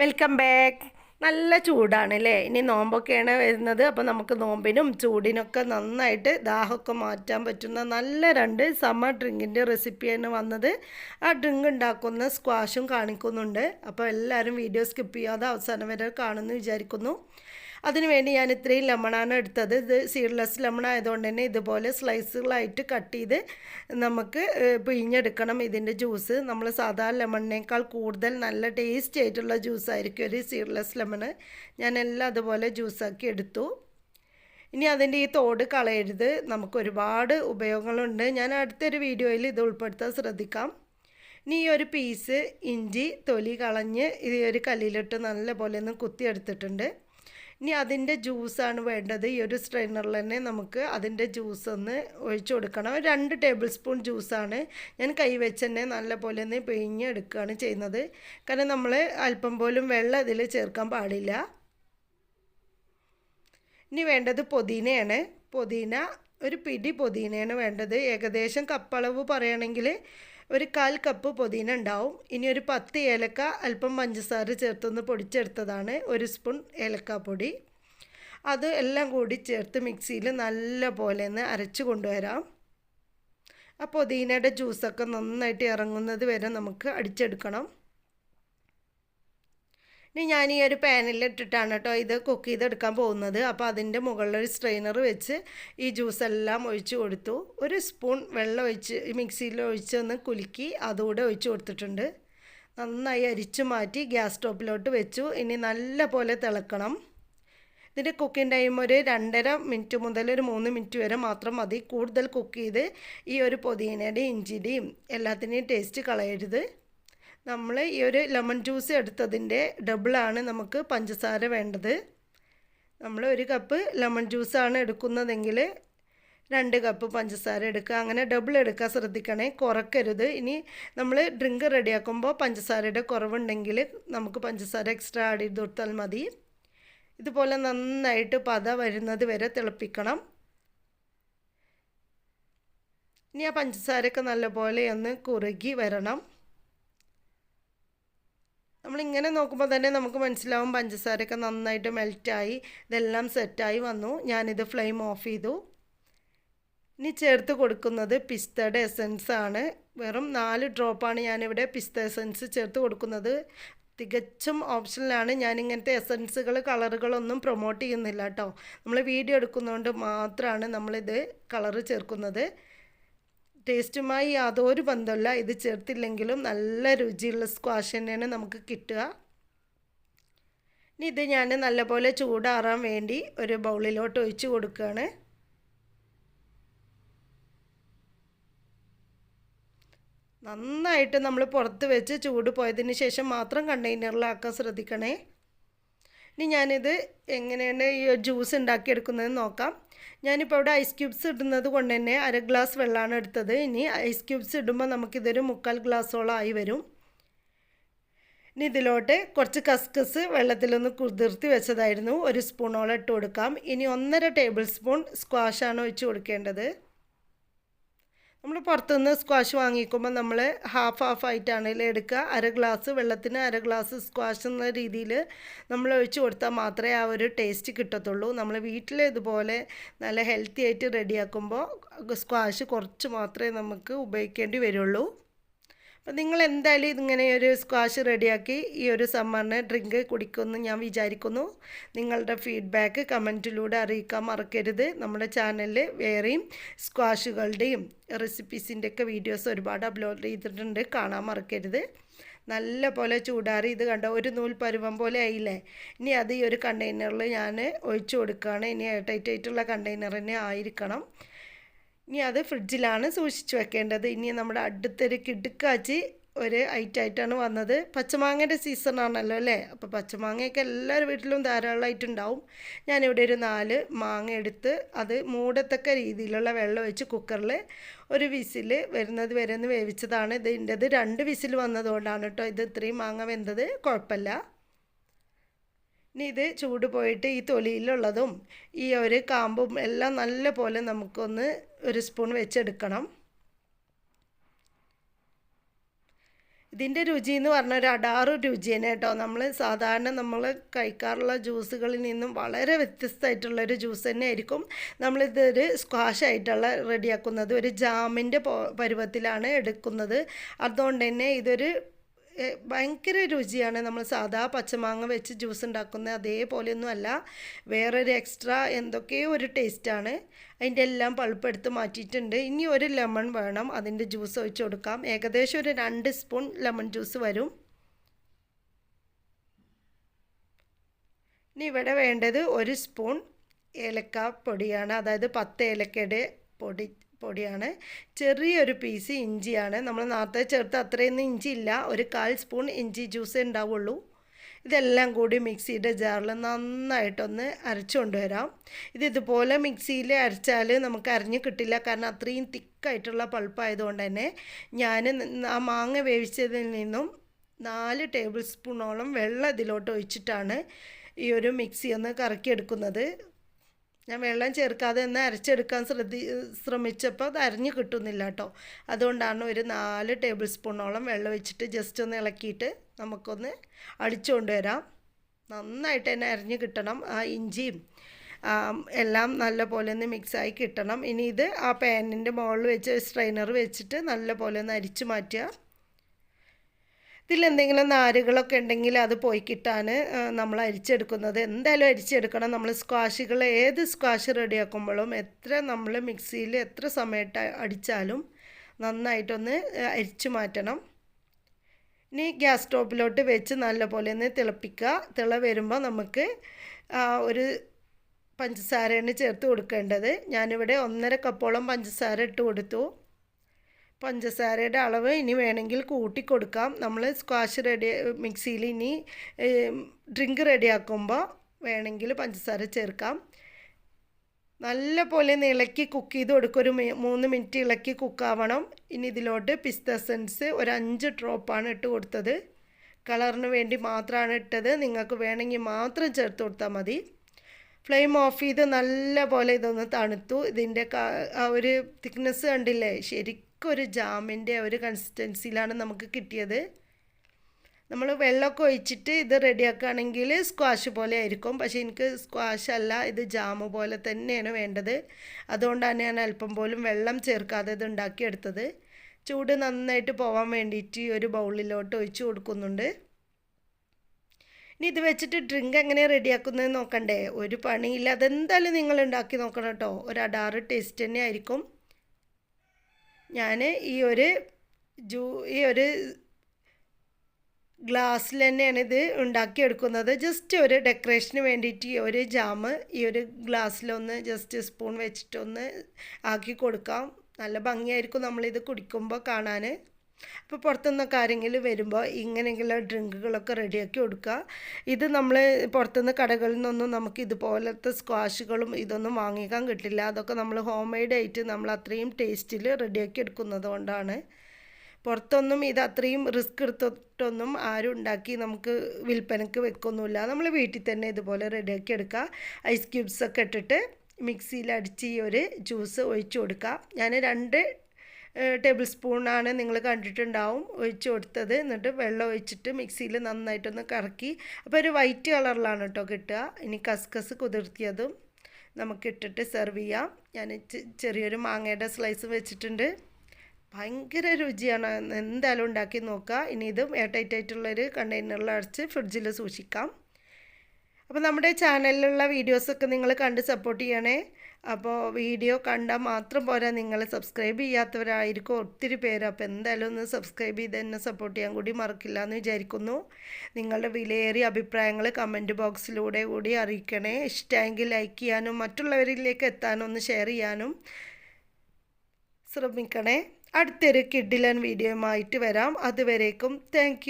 Welcome back നല്ല ചൂടാണ് അല്ലേ ഇനി നോമ്പൊക്കെയാണ് വരുന്നത്. അപ്പോൾ നമുക്ക് നോമ്പിനും ചൂടിനൊക്കെ നന്നായിട്ട് ദാഹമൊക്കെ മാറ്റാൻ പറ്റുന്ന നല്ല രണ്ട് സമ്മർ ഡ്രിങ്കിന്റെ റെസിപ്പിയാണ് വന്നത്. ആ ഡ്രിങ്ക് ഉണ്ടാക്കുന്ന സ്ക്വാഷും കാണിക്കുന്നുണ്ട്. അപ്പോൾ എല്ലാവരും വീഡിയോ സ്കിപ്പ് ചെയ്യാതെ അവസാനം വരെ കാണുമെന്ന് വിചാരിക്കുന്നു. അതിനുവേണ്ടി ഞാൻ ഇത്രയും ലെമണാണ് എടുത്തത്. ഇത് സീഡ്ലെസ് ലെമൺ ആയതുകൊണ്ട് തന്നെ ഇതുപോലെ സ്ലൈസുകളായിട്ട് കട്ട് ചെയ്ത് നമുക്ക് പിഴിഞ്ഞെടുക്കണം ഇതിന്റെ ജ്യൂസ് നമ്മൾ സാധാരണ ലെമണിനേക്കാൾ കൂടുതൽ നല്ല ടേസ്റ്റ് ആയിട്ടുള്ള ജ്യൂസായിരിക്കും ഒരു സീഡ്ലെസ് ലെമൺ ഞാൻ എല്ലാം അതുപോലെ ജ്യൂസാക്കി എടുത്തു. ഇനി അതിന്റെ ഈ തോട് കളയരുത്. നമുക്ക് ഒരുപാട് ഉപയോഗങ്ങളുണ്ട്. ഞാൻ അടുത്തൊരു വീഡിയോയിൽ ഇത് ഉൾപ്പെടുത്താൻ ശ്രദ്ധിക്കാം. ഇനി ഈ ഒരു പീസ് ഇഞ്ചി തൊലി കളഞ്ഞ് ഈ ഒരു കല്ലിലിട്ട് നല്ല പോലെ ഒന്ന് കുത്തിയെടുത്തിട്ടുണ്ട്. ഇനി അതിന്റെ ജ്യൂസാണ് വേണ്ടത്. ഈ ഒരു സ്ട്രെയിനറിൽ തന്നെ നമുക്ക് അതിന്റെ ജ്യൂസ് ഒന്ന് ഒഴിച്ചു കൊടുക്കണം. രണ്ട് ടേബിൾ സ്പൂൺ ജ്യൂസാണ് ഞാൻ കൈ വെച്ച് തന്നെ നല്ല പോലെ ഒന്ന് പിഴിഞ്ഞ് എടുക്കുകയാണ് ചെയ്യുന്നത്. കാരണം നമ്മൾ അല്പം പോലും വെള്ളം ഇതിൽ ചേർക്കാൻ പാടില്ല. ഇനി വേണ്ടത് പുതിനയാണ്. പുതിന ഒരു പിടി പുതിനയാണ് വേണ്ടത്. ഏകദേശം കപ്പളവ് പറയുകയാണെങ്കിൽ ഒരു കാൽ കപ്പ് പുതിന ഉണ്ടാവും. ഇനി ഒരു പത്ത് ഏലക്ക അല്പം പഞ്ചസാര ചേർത്തൊന്ന് പൊടിച്ചെടുത്തതാണ്. ഒരു സ്പൂൺ ഏലക്കാപ്പൊടി അത് എല്ലാം കൂടി ചേർത്ത് മിക്സിയിൽ നല്ല പോലെ ഒന്ന് അരച്ച് കൊണ്ടുവരാം. ആ പുതിനയുടെ ജ്യൂസൊക്കെ നന്നായിട്ട് ഇറങ്ങുന്നത് വരെ നമുക്ക് അടിച്ചെടുക്കണം. ഇനി ഞാൻ ഈ ഒരു പാനിൽ ഇട്ടിട്ടാണ് കേട്ടോ ഇത് കുക്ക് ചെയ്തെടുക്കാൻ പോകുന്നത്. അപ്പോൾ അതിന്റെ മുകളിലൊരു സ്ട്രെയിനർ വെച്ച് ഈ ജ്യൂസ് എല്ലാം ഒഴിച്ച് കൊടുത്തു. ഒരു സ്പൂൺ വെള്ളം ഒഴിച്ച് മിക്സിയിൽ ഒഴിച്ച് ഒന്ന് കുലുക്കി അതുകൂടെ ഒഴിച്ച് കൊടുത്തിട്ടുണ്ട്. നന്നായി അരിച്ചു മാറ്റി ഗ്യാസ് സ്റ്റോപ്പിലോട്ട് വെച്ചു. ഇനി നല്ല പോലെ തിളക്കണം. ഇതിന്റെ കുക്കിംഗ് ടൈം ഒരു രണ്ടര മിനിറ്റ് മുതൽ ഒരു മൂന്ന് മിനിറ്റ് വരെ മാത്രം മതി. കൂടുതൽ കുക്ക് ചെയ്ത് ഈ ഒരു പുതിനയുടെയും ഇഞ്ചിയുടെയും എല്ലാത്തിന്റെയും ടേസ്റ്റ് കളയരുത്. നമ്മൾ ഈ ഒരു ലെമൺ ജ്യൂസ് എടുത്തതിന്റെ ഡബിളാണ് നമുക്ക് പഞ്ചസാര വേണ്ടത്. നമ്മൾ ഒരു കപ്പ് ലെമൺ ജ്യൂസാണ് എടുക്കുന്നതെങ്കിൽ രണ്ട് കപ്പ് പഞ്ചസാര എടുക്കുക. അങ്ങനെ ഡബിൾ എടുക്കാൻ ശ്രദ്ധിക്കണേ. കുറക്കരുത്. ഇനി നമ്മൾ ഡ്രിങ്ക് റെഡിയാക്കുമ്പോൾ പഞ്ചസാരയുടെ കുറവുണ്ടെങ്കിൽ നമുക്ക് പഞ്ചസാര എക്സ്ട്രാ ആഡ് ചെയ്ത് കൊടുത്താൽ മതി. ഇതുപോലെ നന്നായിട്ട് പത വരുന്നത് വരെ തിളപ്പിക്കണം. ഇനി ആ പഞ്ചസാരയൊക്കെ നല്ലപോലെ ഒന്ന് കുറുകി വരണം. നമ്മളിങ്ങനെ നോക്കുമ്പോൾ തന്നെ നമുക്ക് മനസ്സിലാവും പഞ്ചസാരയൊക്കെ നന്നായിട്ട് മെൽറ്റായി ഇതെല്ലാം സെറ്റായി വന്നു. ഞാനിത് ഫ്ലെയിം ഓഫ് ചെയ്തു. ഇനി ചേർത്ത് കൊടുക്കുന്നത് പിസ്തയുടെ എസൻസ് ആണ്. വെറും നാല് ഡ്രോപ്പാണ് ഞാനിവിടെ പിസ്ത എസൻസ് ചേർത്ത് കൊടുക്കുന്നത്. തികച്ചും ഓപ്ഷനിലാണ്. ഞാൻ ഇങ്ങനത്തെ എസൻസുകൾ കളറുകളൊന്നും പ്രൊമോട്ട് ചെയ്യുന്നില്ല കേട്ടോ. നമ്മൾ വീഡിയോ എടുക്കുന്നതുകൊണ്ട് മാത്രമാണ് നമ്മളിത് കളറ് ചേർക്കുന്നത്. ടേസ്റ്റുമായി യാതൊരു ബന്ധമില്ല ഇത് ചേർത്തില്ലെങ്കിലും നല്ല രുചിയുള്ള സ്ക്വാഷ് തന്നെയാണ് നമുക്ക് കിട്ടുക. ഇനി ഇത് ഞാൻ നല്ലപോലെ ചൂടാറാൻ വേണ്ടി ഒരു ബൗളിലോട്ട് ഒഴിച്ചു കൊടുക്കുകയാണ്. നന്നായിട്ട് നമ്മൾ പുറത്ത് വെച്ച് ചൂട് പോയതിന് ശേഷം മാത്രം കണ്ടെയ്നറിലാക്കാൻ ശ്രദ്ധിക്കണേ. ഇനി ഞാനിത് എങ്ങനെയാണ് ഈ ജ്യൂസ് ഉണ്ടാക്കിയെടുക്കുന്നതെന്ന് നോക്കാം. ഞാനിപ്പോൾ അവിടെ ഐസ് ക്യൂബ്സ് ഇടുന്നത് കൊണ്ട് തന്നെ അര ഗ്ലാസ് വെള്ളമാണ് എടുത്തത്. ഇനി ഐസ് ക്യൂബ്സ് ഇടുമ്പോൾ നമുക്കിതൊരു മുക്കാൽ ഗ്ലാസോളം ആയി വരും. ഇനി ഇതിലോട്ട് കുറച്ച് കസ്കസ് വെള്ളത്തിലൊന്ന് കുതിർത്തി വെച്ചതായിരുന്നു. ഒരു സ്പൂണോളം ഇട്ട് കൊടുക്കാം. ഇനി ഒന്നര ടേബിൾ സ്പൂൺ സ്ക്വാഷാണ് ഒഴിച്ച് കൊടുക്കേണ്ടത്. നമ്മൾ പുറത്തുനിന്ന് സ്ക്വാഷ് വാങ്ങിക്കുമ്പോൾ നമ്മൾ ഹാഫ് ഹാഫ് ആയിട്ടാണെങ്കിലും എടുക്കുക അര ഗ്ലാസ് വെള്ളത്തിന് അര ഗ്ലാസ് സ്ക്വാഷ് എന്ന രീതിയിൽ നമ്മൾ ഒഴിച്ചു കൊടുത്താൽ മാത്രമേ ആ ഒരു ടേസ്റ്റ് കിട്ടത്തുള്ളൂ. നമ്മൾ വീട്ടിൽ ഇതുപോലെ നല്ല ഹെൽത്തി ആയിട്ട് റെഡിയാക്കുമ്പോൾ സ്ക്വാഷ് കുറച്ച് മാത്രമേ നമുക്ക് ഉപയോഗിക്കേണ്ടി വരുള്ളൂ. അപ്പം നിങ്ങൾ എന്തായാലും ഇതിങ്ങനെ ഒരു സ്ക്വാഷ് റെഡിയാക്കി ഈ ഒരു സമ്മറിന് ഡ്രിങ്ക് കുടിക്കുമെന്ന് ഞാൻ വിചാരിക്കുന്നു. നിങ്ങളുടെ ഫീഡ്ബാക്ക് കമന്റിലൂടെ അറിയിക്കാൻ മറക്കരുത്. നമ്മുടെ ചാനലിൽ വേറെയും സ്ക്വാഷുകളുടെയും റെസിപ്പീസിന്റെയൊക്കെ വീഡിയോസ് ഒരുപാട് അപ്ലോഡ് ചെയ്തിട്ടുണ്ട്. കാണാൻ മറക്കരുത്. നല്ല പോലെ ചൂടാറി ഇത് കണ്ട? ഒരു നൂൽ പരുവം പോലെ ആയില്ലേ? ഇനി അത് ഈ ഒരു കണ്ടെയ്നറിൽ ഞാൻ ഒഴിച്ചു കൊടുക്കുകയാണ്. ഇനി എയർടൈറ്റ് ആയിട്ടുള്ള കണ്ടെയ്നർ തന്നെ ആയിരിക്കണം. ഇനി അത് ഫ്രിഡ്ജിലാണ് സൂക്ഷിച്ചു വെക്കേണ്ടത്. ഇനി നമ്മുടെ അടുത്തൊരു കിടുക്കാച്ചി ഒരു ഐറ്റായിട്ടാണ് വന്നത്. പച്ചമാങ്ങയുടെ സീസണാണല്ലോ അല്ലേ? അപ്പോൾ പച്ചമാങ്ങയൊക്കെ എല്ലാവരുടെ വീട്ടിലും ധാരാളമായിട്ടുണ്ടാവും ഞാനിവിടെ ഒരു നാല് മാങ്ങ എടുത്ത് അത് മൂടത്തക്ക രീതിയിലുള്ള വെള്ളം ഒഴിച്ച് കുക്കറിൽ ഒരു വിസിൽ വരുന്നത് വരെ ഒന്ന് വേവിച്ചതാണ്. ഇതിന്റെത് രണ്ട് വിസിൽ വന്നതുകൊണ്ടാണ് കേട്ടോ ഇത് ഇത്രയും മാങ്ങ വെന്തത്. കുഴപ്പമില്ല. ഇനി ഇത് ചൂട് പോയിട്ട് ഈ തൊലിയിലുള്ളതും ഈ ഒരു കാമ്പും എല്ലാം നല്ല പോലെ നമുക്കൊന്ന് ഒരു സ്പൂൺ വെച്ചെടുക്കണം. ഇതിന്റെ രുചി എന്ന് പറഞ്ഞാൽ ഒരു അടാറ് തന്നെ കേട്ടോ. നമ്മൾ സാധാരണ നമ്മൾ കഴിക്കാറുള്ള ജ്യൂസുകളിൽ നിന്നും വളരെ വ്യത്യസ്തമായിട്ടുള്ളൊരു ജ്യൂസ് തന്നെ ആയിരിക്കും നമ്മളിതൊരു സ്ക്വാഷായിട്ടുള്ള റെഡിയാക്കുന്നത് ഒരു ജാമിന്റെ പരുവത്തിലാണ് എടുക്കുന്നത്. അതുകൊണ്ട് തന്നെ ഇതൊരു ഭയങ്കര രുചിയാണ്. നമ്മൾ സാധാ പച്ചമാങ്ങ വെച്ച് ജ്യൂസ് ഉണ്ടാക്കുന്ന അതേപോലെയൊന്നും അല്ല വേറൊരു എക്സ്ട്രാ എന്തൊക്കെയോ ഒരു ടേസ്റ്റാണ്. അതിന്റെ എല്ലാം പൾപ്പ് എടുത്ത് മാറ്റിയിട്ടുണ്ട്. ഇനി ഒരു ലെമൺ വേണം. അതിന്റെ ജ്യൂസ് ഒഴിച്ച് കൊടുക്കാം. ഏകദേശം ഒരു രണ്ട് സ്പൂൺ ലെമൺ ജ്യൂസ് വരും. ഇനി ഇവിടെ വേണ്ടത് ഒരു സ്പൂൺ ഏലക്ക പൊടിയാണ്. അതായത് പത്ത് ഏലക്കയുടെ പൊടി പൊടിയാണ്. ചെറിയൊരു പീസ് ഇഞ്ചിയാണ്. നമ്മൾ നേരത്തെ ചേർത്ത് അത്രയൊന്നും ഇഞ്ചി ഇല്ല ഒരു കാൽ സ്പൂൺ ഇഞ്ചി ജ്യൂസ് ഉണ്ടാവുള്ളൂ. ഇതെല്ലാം കൂടി മിക്സിയുടെ ജാറിൽ നന്നായിട്ടൊന്ന് അരച്ചു കൊണ്ടുവരാം ഇത് ഇതുപോലെ മിക്സിയിൽ അരച്ചാൽ നമുക്ക് അരഞ്ഞ് കിട്ടില്ല. കാരണം അത്രയും തിക്കായിട്ടുള്ള പൾപ്പായതുകൊണ്ട് തന്നെ ഞാൻ ആ മാങ്ങ വേവിച്ചതിൽ നിന്നും നാല് ടേബിൾ സ്പൂണോളം വെള്ളം ഇതിലോട്ട് ഒഴിച്ചിട്ടാണ് ഈ ഒരു മിക്സി ഒന്ന് കറക്കിയെടുക്കുന്നത്. ഞാൻ വെള്ളം ചേർക്കാതെ ഒന്ന് അരച്ചെടുക്കാൻ ശ്രദ്ധി ശ്രമിച്ചപ്പോൾ അത് അരിഞ്ഞ് കിട്ടുന്നില്ല കേട്ടോ. അതുകൊണ്ടാണ് ഒരു നാല് ടേബിൾ സ്പൂണോളം വെള്ളം വെച്ചിട്ട് ജസ്റ്റ് ഒന്ന് ഇളക്കിയിട്ട് നമുക്കൊന്ന് അടിച്ചുകൊണ്ട് വരാം. നന്നായിട്ട് തന്നെ അരിഞ്ഞ് കിട്ടണം. ആ ഇഞ്ചിയും എല്ലാം നല്ല പോലെ ഒന്ന് മിക്സായി കിട്ടണം. ഇനി ഇത് ആ പാനിന്റെ മുകളിൽ വെച്ച് സ്ട്രെയിനർ വെച്ചിട്ട് നല്ല പോലെ ഒന്ന് അരിച്ചു മാറ്റുക. ഇതിലെന്തെങ്കിലും നാരുകളൊക്കെ ഉണ്ടെങ്കിൽ അത് പോയി കിട്ടാൻ നമ്മൾ അരിച്ചെടുക്കുന്നത്. എന്തായാലും അരിച്ചെടുക്കണം. നമ്മൾ സ്ക്വാഷുകൾ ഏത് സ്ക്വാഷ് റെഡിയാക്കുമ്പോഴും എത്ര നമ്മൾ മിക്സിയിൽ എത്ര സമയത്ത് അടിച്ചാലും നന്നായിട്ടൊന്ന് അരിച്ചു മാറ്റണം. ഇനി ഗ്യാസ് സ്റ്റോപ്പിലോട്ട് വെച്ച് നല്ലപോലെ ഒന്ന് തിളപ്പിക്കുക. തിള വരുമ്പോൾ നമുക്ക് ഒരു പഞ്ചസാരയാണ് ചേർത്ത് കൊടുക്കേണ്ടത്. ഞാനിവിടെ ഒന്നര കപ്പോളം പഞ്ചസാര ഇട്ട് കൊടുത്തു. പഞ്ചസാരയുടെ അളവ് ഇനി വേണമെങ്കിൽ കൂട്ടി കൊടുക്കാം. നമ്മൾ സ്ക്വാഷ് റെഡി മിക്സിയിൽ ഇനി ഡ്രിങ്ക് റെഡിയാക്കുമ്പോൾ വേണമെങ്കിൽ പഞ്ചസാര ചേർക്കാം. നല്ല പോലെ ഇളക്കി കുക്ക് ചെയ്ത് കൊടുക്കുക ഒരു മൂന്ന് മിനിറ്റ് ഇളക്കി കുക്കാവണം ഇനി ഇതിലോട്ട് പിസ്ത സെൻസ് ഒരു അഞ്ച് ഡ്രോപ്പാണ് ഇട്ട് കൊടുത്തത്. കളറിന് വേണ്ടി മാത്രമാണ് ഇട്ടത്. നിങ്ങൾക്ക് വേണമെങ്കിൽ മാത്രം ചേർത്ത് കൊടുത്താൽ മതി. ഫ്ലെയിം ഓഫ് ചെയ്ത് നല്ല പോലെ ഇതൊന്ന് തണുത്തു. ഇതിന്റെ ആ ഒരു തിക്നെസ് കണ്ടില്ലേ? ശരിക്കും ഒരു ജാമിന്റെ ഒരു കൺസിസ്റ്റൻസിയിലാണ് നമുക്ക് കിട്ടിയത്. നമ്മൾ വെള്ളമൊക്കെ ഒഴിച്ചിട്ട് ഇത് റെഡിയാക്കുകയാണെങ്കിൽ സ്ക്വാഷ് പോലെ ആയിരിക്കും. പക്ഷേ എനിക്ക് സ്ക്വാഷ് അല്ല ഇത് ജാമ് പോലെ തന്നെയാണ് വേണ്ടത്. അതുകൊണ്ടാണ് ഞാൻ അല്പം പോലും വെള്ളം ചേർക്കാതെ ഇത് ഉണ്ടാക്കിയെടുത്തത്. ചൂട് നന്നായിട്ട് പോകാൻ വേണ്ടിയിട്ട് ഒരു ബൗളിലോട്ട് ഒഴിച്ച് കൊടുക്കുന്നുണ്ട്. ഇനി ഇത് വെച്ചിട്ട് ഡ്രിങ്ക് എങ്ങനെ റെഡിയാക്കുന്നത് നോക്കണ്ടേ? ഒരു പണിയില്ല. അതെന്തായാലും നിങ്ങൾ ഉണ്ടാക്കി നോക്കണം കേട്ടോ. ഒരു അടാറ് ടേസ്റ്റ് തന്നെ ആയിരിക്കും. ഞാൻ ഈ ഒരു ജൂ ഈ ഒരു ഗ്ലാസ്സിൽ തന്നെയാണ് ഇത് ഉണ്ടാക്കിയെടുക്കുന്നത്. ജസ്റ്റ് ഒരു ഡെക്കറേഷന് വേണ്ടിയിട്ട് ഈ ഒരു ജാമ് ഈ ഒരു ഗ്ലാസ്സിലൊന്ന് ജസ്റ്റ് സ്പൂൺ വെച്ചിട്ടൊന്ന് ആക്കി കൊടുക്കാം. നല്ല ഭംഗിയായിരിക്കും നമ്മളിത് കുടിക്കുമ്പോൾ കാണാൻ അപ്പോൾ പുറത്തുനിന്നൊക്കെ ആരെങ്കിലും വരുമ്പോൾ ഇങ്ങനെയെങ്കിലും ഡ്രിങ്കുകളൊക്കെ റെഡിയാക്കി കൊടുക്കുക. ഇത് നമ്മൾ പുറത്തുനിന്ന് കടകളിൽ നിന്നൊന്നും നമുക്ക് ഇതുപോലത്തെ സ്ക്വാഷുകളും ഇതൊന്നും വാങ്ങിക്കാൻ കിട്ടില്ല. അതൊക്കെ നമ്മൾ ഹോം മെയ്ഡ് ആയിട്ട് നമ്മൾ അത്രയും ടേസ്റ്റിൽ റെഡിയാക്കി എടുക്കുന്നത് കൊണ്ടാണ്. പുറത്തൊന്നും ഇത് അത്രയും റിസ്ക് എടുത്തിട്ടൊന്നും ആരും ഉണ്ടാക്കി നമുക്ക് വിൽപ്പനക്ക് വെക്കൊന്നുമില്ല. നമ്മൾ വീട്ടിൽ തന്നെ ഇതുപോലെ റെഡിയാക്കി എടുക്കുക. ഐസ് ക്യൂബ്സൊക്കെ ഇട്ടിട്ട് മിക്സിയിൽ അടിച്ച് ഈ ഒരു ജ്യൂസ് ഒഴിച്ചു കൊടുക്കുക. ഞാൻ രണ്ട് ടേബിൾ സ്പൂണാണ് നിങ്ങൾ കണ്ടിട്ടുണ്ടാവും ഒഴിച്ചു കൊടുത്തത് എന്നിട്ട് വെള്ളം ഒഴിച്ചിട്ട് മിക്സിയിൽ നന്നായിട്ടൊന്ന് കറക്കി. അപ്പോൾ ഒരു വൈറ്റ് കളറിലാണ് കേട്ടോ കിട്ടുക. ഇനി കസ്കസ് കുതിർത്തിയതും നമുക്ക് ഇട്ടിട്ട് സെർവ് ചെയ്യാം. ഞാൻ ചെറിയൊരു മാങ്ങയുടെ സ്ലൈസ് വെച്ചിട്ടുണ്ട്. ഭയങ്കര രുചിയാണ്. എന്തായാലും ഉണ്ടാക്കി നോക്കുക. ഇനി ഇതും എയർടൈറ്റായിട്ടുള്ളൊരു കണ്ടെയ്നറിൽ അടച്ച് ഫ്രിഡ്ജിൽ സൂക്ഷിക്കാം. അപ്പോൾ നമ്മുടെ ചാനലിലുള്ള വീഡിയോസൊക്കെ നിങ്ങൾ കണ്ട് സപ്പോർട്ട് ചെയ്യണേ. അപ്പോൾ വീഡിയോ കണ്ടാൽ മാത്രം പോരാ നിങ്ങൾ സബ്സ്ക്രൈബ് ചെയ്യാത്തവരായിരിക്കും ഒത്തിരി പേര്. അപ്പോൾ എന്തായാലും ഒന്ന് സബ്സ്ക്രൈബ് ചെയ്ത് എന്നെ സപ്പോർട്ട് ചെയ്യാൻ കൂടി മറക്കില്ല എന്ന് വിചാരിക്കുന്നു. നിങ്ങളുടെ വിലയേറിയ അഭിപ്രായങ്ങൾ കമന്റ് ബോക്സിലൂടെ കൂടി അറിയിക്കണേ. ഇഷ്ടമെങ്കിൽ ലൈക്ക് ചെയ്യാനും മറ്റുള്ളവരിലേക്ക് എത്താനും ഒന്ന് ഷെയർ ചെയ്യാനും ശ്രമിക്കണേ. അടുത്തൊരു കിഡിലൻ വീഡിയോയുമായിട്ട് വരാം. അതുവരേക്കും താങ്ക്